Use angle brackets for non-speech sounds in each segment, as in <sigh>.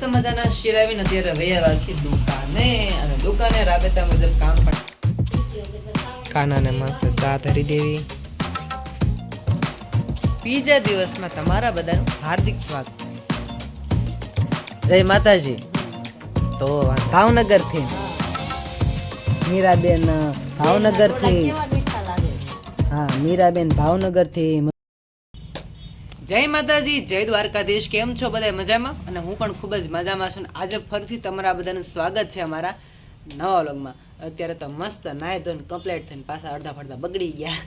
મસ્ત મજાના શિરાવીને અત્યારે વૈયા છે દુકાને અને દુકાને રાબેતા મુજબ કામ પણ કાનાને મસ્ત ચા ધરી દેવી. બીજા દિવસમાં તમારા બધાનું હાર્દિક સ્વાગત. જય માતાજી. તો ભાવનગરથી મીરાબેન ભાવનગરથી હા મીરાબેન ભાવનગરથી જય માતાજી, જય દ્વારકાધીશ, કેમ છો બધા મજામાં? અને હું પણ ખૂબ જ મજામાં છું. આજે ફરીથી તમારા બધાનું સ્વાગત છે અમારા નવા વ્લોગમાં. અત્યારે તો મસ્ત નાય ધોઈને કમ્પ્લેટ થઈને પાછા અડધા ફડધા બગડી ગયા.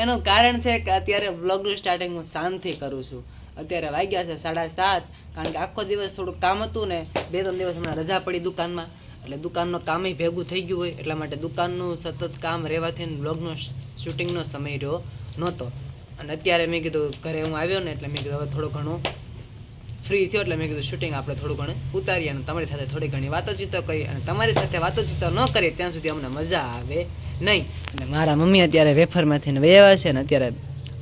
એનું કારણ છે કે અત્યારે વ્લોગનું સ્ટાર્ટિંગ હું શાંતિ કરું છું. અત્યારે વાગ્યા છે સાડા સાત, કારણ કે આખો દિવસ થોડુંક કામ હતું ને બે ત્રણ દિવસ હમણાં રજા પડી દુકાનમાં. એટલે દુકાનનું કામય ભેગું થઈ ગયું હોય, એટલા માટે દુકાનનું સતત કામ રહેવાથી વ્લોગનો શૂટિંગનો સમય રહ્યો નહોતો. અને અત્યારે મેં કીધું ઘરે હું આવ્યો ને એટલે મેં કીધું હવે થોડું ઘણું ફ્રી થયો એટલે મેં કીધું શૂટિંગ આપણે થોડું ઘણું ઉતારીએ અને તમારી સાથે થોડી ઘણી વાતોચીતો કરી અને તમારી સાથે વાતોચીતો ન કરીએ ત્યાં સુધી અમને મજા આવે નહીં. અને મારા મમ્મી અત્યારે વેફરમાંથી ને છે ને અત્યારે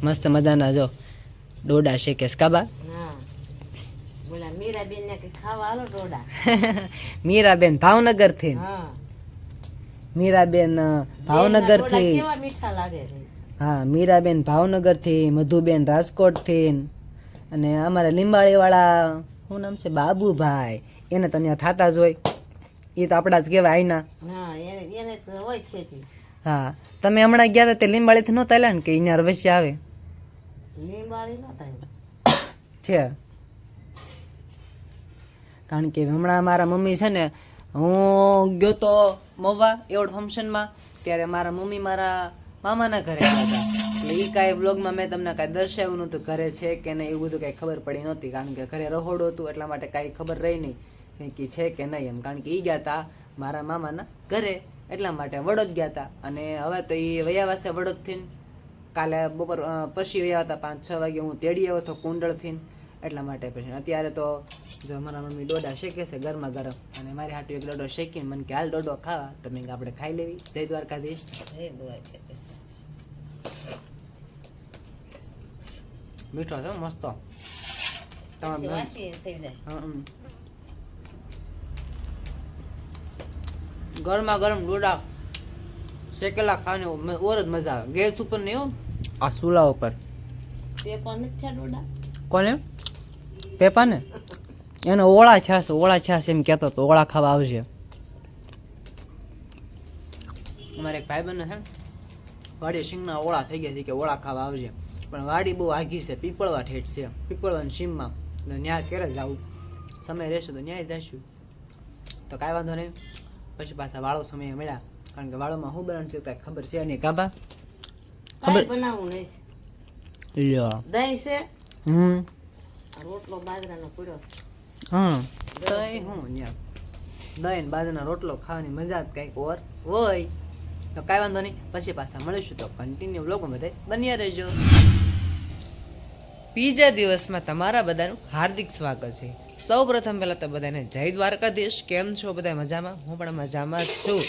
મસ્ત મજાના જો ડોડા શેકે કાબા બોલા મીરાબેન ભાવનગર ડોડા? <laughs> મીરાબેન ભાવનગરથી. થી મીઠા લાગે છે? હા મીરાબેન ભાવનગરથી મધુબેન રાજકોટથી અને અમારા લીંબાળીવાળા શું નામ છે બાબુભાઈ. એને તો ત્યાં થતા જ હોય. એ તો આપણા જ કહેવાય આઈના. હા તમે હમણાં ગયા હતા તે લીંબાળીથી નહોતા આવ્યા ને કે અહીંયા રવૈયા આવે? લીંબાળી ન થાય છે. કારણ કે હમણાં મારા મમ્મી છે ને હું ગયો તો મવા એવોર્ડ ફંક્શનમાં ત્યારે મારા મમ્મી મારા મામાના ઘરે ગયા હતા. એટલે એ કાંઈ બ્લોગમાં મેં તમને કાંઈ દર્શાવ્યું નહોતું ઘરે છે કે નહીં એવું બધું કાંઈ ખબર પડી નહોતી, કારણ કે ઘરે રહોડું હતું એટલા માટે કાંઈ ખબર રહી નહીં કે છે કે નહીં એમ. કારણ કે એ ગયા હતા મારા મામાના ઘરે, એટલા માટે વડોદ ગયા હતા અને હવે તો એ વયાવાસે વડોદથી કાલે બપોર પછી વયા હતા પાંચ છ વાગે હું તેડી આવ્યો હતો કુંડળથી એટલા માટે પછી અત્યારે તો જો મારા મમ્મી ડોડા શેકે છે ગરમા ગરમ. અને મારી હાટુ એક ડોડો શેકીને મને કે હાલ ડોડો ખાવા તો મેં કીધું આપણે ખાઈ લેવી. જય દ્વારકાધીશ. જય દ્વારકાધીશ. મીઠો છે મસ્ત. ગરમા ગરમ ડોડા શેકેલા ખાવાની ઓર જ મજા આવે. ગેસ ઉપર નહીં આ સુલા ઉપર. પેપર નથી ડોડા? કોને? પેપા ને એને ઓળા છાસ ઓળા છાસ એમ કહેતો તો ઓળા ખાવા આવશે અમારે એક ભાઈબંધ છે વાડી સિંગના ઓળા થઈ ગયા છે કે ઓળા ખાવા આવશે પણ વાડી બહુ આઘી છે પીપળવા ઠેઠ છે. પીપળવા સીમમાં. ન્યા ક્યારે જવું સમય રહેશે તો ન્યાય જશું. તો કાંઈ વાંધો નહીં. પછી પાછા વાળો સમય મળ્યા. કારણ કે વાળોમાં શું બનાવશે કાંઈ ખબર છે નહીં. કાબા ખબર? બનાવવું નહીં લ્યો. દહીં છે? હમ. રોટલો બાજરાનો પૂર્યો હા દહીં હું દહીં ને બાજરાનો રોટલો ખાવાની મજા જ કંઈક ઓર હોય તો કાંઈ વાંધો નહીં. પછી પાછા મળીશું તો કન્ટિન્યુ બ્લોગમાં બધા બન્યા રહેજો. બીજા દિવસમાં તમારા બધાનું હાર્દિક સ્વાગત છે. સૌ પ્રથમ પહેલાં તો બધાને જય દ્વારકાધીશ. કેમ છો બધા મજામાં? હું પણ મજામાં છું.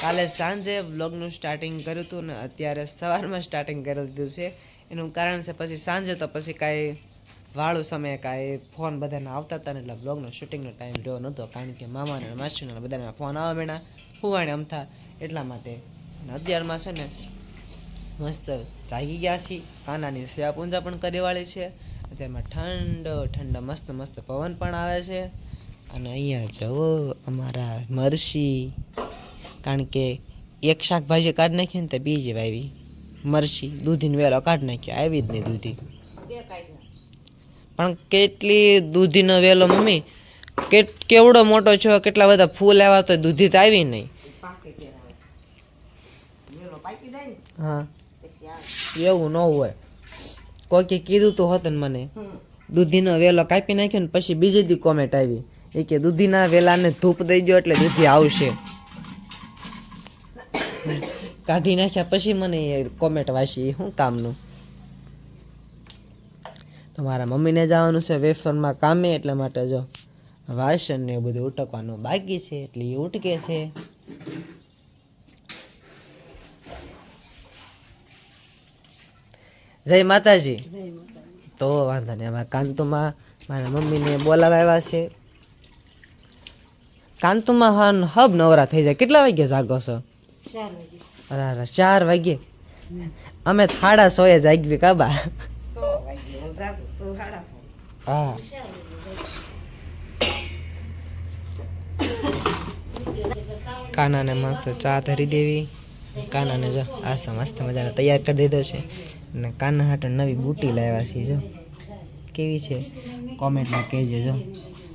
કાલે સાંજે વ્લોગનું સ્ટાર્ટિંગ કર્યું હતું ને અત્યારે સવારમાં સ્ટાર્ટિંગ કરી દીધું છે. એનું કારણ છે પછી સાંજે તો પછી કાંઈ વાળું સમયે કાંઈ ફોન બધાને આવતા હતા ને એટલે બ્લોગનો શૂટિંગનો ટાઈમ રહ્યો નહોતો. કારણ કે મામાને માસીને બધાના ફોન આવવા માંડ્યા. હુવાણે અમથા એટલા માટે. અત્યારમાં છે ને, મસ્ત જાગી ગયા છીએ. કાનાની સેવા પૂંજા પણ કરીવાળી છે. અત્યારમાં ઠંડો ઠંડો, મસ્ત મસ્ત પવન પણ આવે છે. અને અહીંયા જવો અમારા મરસી. કારણ કે એક શાકભાજી કાઢી નાખી ને તો બીજી વાવી મરસી, દૂધીને વેલો કાઢી નાખ્યો, આવી જ નહીં દૂધી. પણ કેટલી દૂધીનો વેલો મમ્મી. કેટ, કેવડો મોટો છો, કેટલા બધા ફૂલ આવ્યા તો દૂધી તો આવી નહીં. હા. એવું ન હોય. કોઈકે કીધું તો હોત મને. દૂધીનો વેલો કાપી નાખ્યો ને પછી બીજી દી કોમેન્ટ આવી. એ કે દૂધીના વેલાને ધૂપ દઈ ગયો એટલે દૂધી આવશે. કાઢી નાખ્યા પછી મને કોમેન્ટ વાંચી. શું કામનું? તો મારા મમ્મીને જવાનું છે વેફરમાં કામે એટલા માટે જો વાસણ ને બધું ઉટકવાનું બાકી છે એટલે એ ઉટકે છે. જય માતાજી. તો વાંધો નહીં અમારા કાંતુમાં મારા મમ્મીને બોલાવા આવ્યા છે. કાંતુમાં હન હબ નવરા થઈ જાય. કેટલા વાગે જાગો છો? ચાર વાગે ચાર વાગે અમે થાડા સોએ જાગવી કાબા હા. કાનાને મસ્ત ચા ધરી દેવી. કાનાને જો આસ્તે મસ્ત મજાને તૈયાર કરી દીધો છે. અને કાના હાટે નવી બુટી લાવ્યા છે, જો. કેવી છે? કોમેન્ટમાં કહેજો, જો.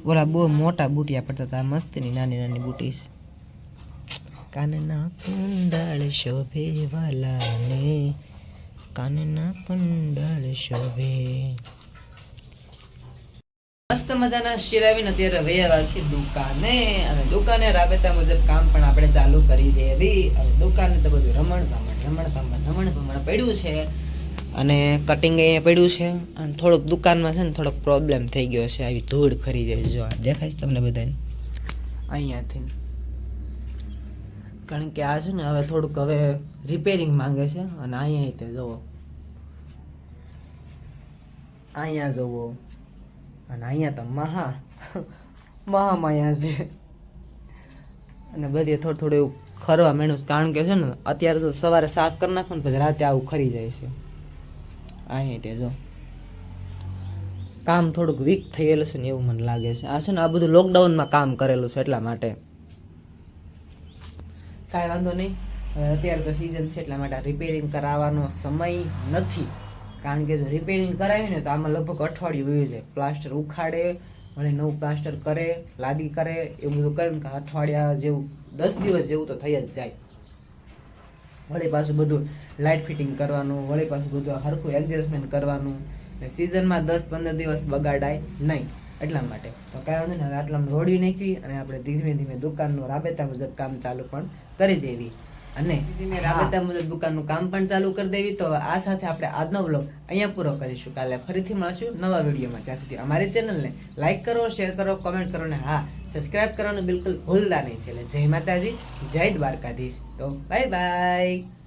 ઓલા બહુ મોટા બુટિયા પડતા હતા મસ્તની નાની નાની બુટી છે. કાનના કુંડળ શોભે વાલાને. કાનના કુંડળ શોભે મસ્ત મજાના શિરાવીને અત્યારે વૈયા છે દુકાને અને દુકાને રાબેતા મુજબ કામ પણ આપણે ચાલુ કરી દેવી અને દુકાને તો બધું રમણ ભમણ રમણ ભમણ રમણ ભમણ પડ્યું છે અને કટિંગ અહીંયા પડ્યું છે અને થોડુંક દુકાનમાં છે ને થોડોક પ્રોબ્લેમ થઈ ગયો છે, આવી ધૂળ ખરી જાય જો દેખાય છે તમને બધાને? અહીંયાથી. કારણ કે આ છે ને હવે થોડુંક હવે રિપેરિંગ માંગે છે અને અહીંયા તે જુઓ. અહીંયા જુઓ. અને અહીંયા તો મહા, મહામાયા છે. અને બધે થોડું થોડું એવું ખરવા છે. કારણ કે છે ને, અત્યારે તો સવારે સાફ કરી નાખો ને પછી રાતે આવું ખરી જાય છે. અહીંયા તે જો, કામ થોડુંક વીક થયેલું છે ને એવું મને લાગે છે. આ છે ને, આ બધું લોકડાઉનમાં કામ કરેલું છે એટલા માટે. કાંઈ વાંધો નહીં. અત્યારે તો સિઝન છે એટલા માટે રિપેરિંગ કરાવવાનો સમય નથી. કારણ કે જો રિપેરિંગ કરાવી ને તો આમાં લગભગ અઠવાડિયું વયું જાય પ્લાસ્ટર ઉખાડે વળી નવું પ્લાસ્ટર કરે, લાદી કરે, એવું બધું કરે કે અઠવાડિયા જેવું, દસ દિવસ જેવું તો થઈ જ જાય. વળી પાછું બધું લાઇટ ફિટિંગ કરવાનું, વળી પાછું બધું હરખું એડજસ્ટમેન્ટ કરવાનું. ને સિઝનમાં દસ પંદર દિવસ બગાડાય નહીં, એટલા માટે. તો કાંઈ વાંધો ને હવે આટલામાં રોડવી નાખવી અને આપણે ધીમે ધીમે દુકાનનું રાબેતા મુજબ કામ ચાલુ પણ કરી દેવી. અને રાબેતા મુજબ દુકાનનું કામ પણ ચાલુ કરી દેવી. તો આ સાથે આપણે આજનો બ્લોગ અહીંયા પૂરો કરીશું. કાલે ફરીથી મળશું નવા વિડીયોમાં. ત્યાં સુધી અમારી ચેનલને લાઈક કરો શેર કરો કોમેન્ટ કરો ને હા સબસ્ક્રાઇબ કરવાનું બિલકુલ ભૂલતા નહીં. છે એટલે જય માતાજી જય દ્વારકાધીશ. તો બાય બાય